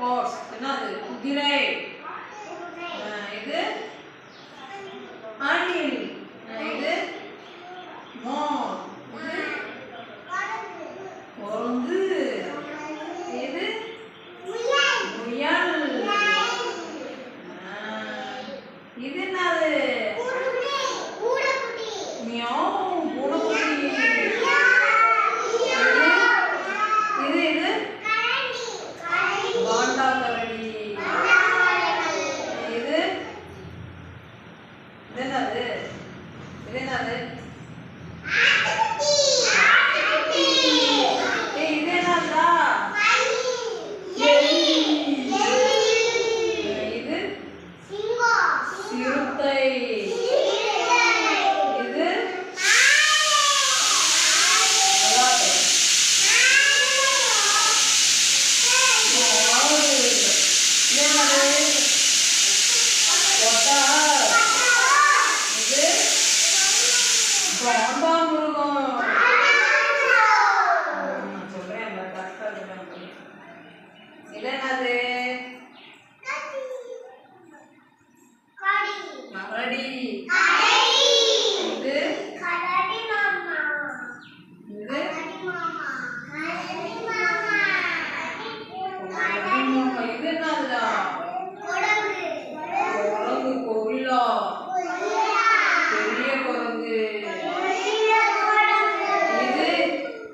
ஹார்ஸ் என்னது? குதிரை. இது ஆனியன் இது மான் குரங்கு இது முயல். இது என்னது? மியாவ். 레나를 레나를. 에이 레나다. 예이 얘는 지옥다이 얘는? 뭐하대 레나를 காண்டாமிருகம் நான் சொல்றேன் அந்த கரெக்டா இருக்கா இது என்னது கரடி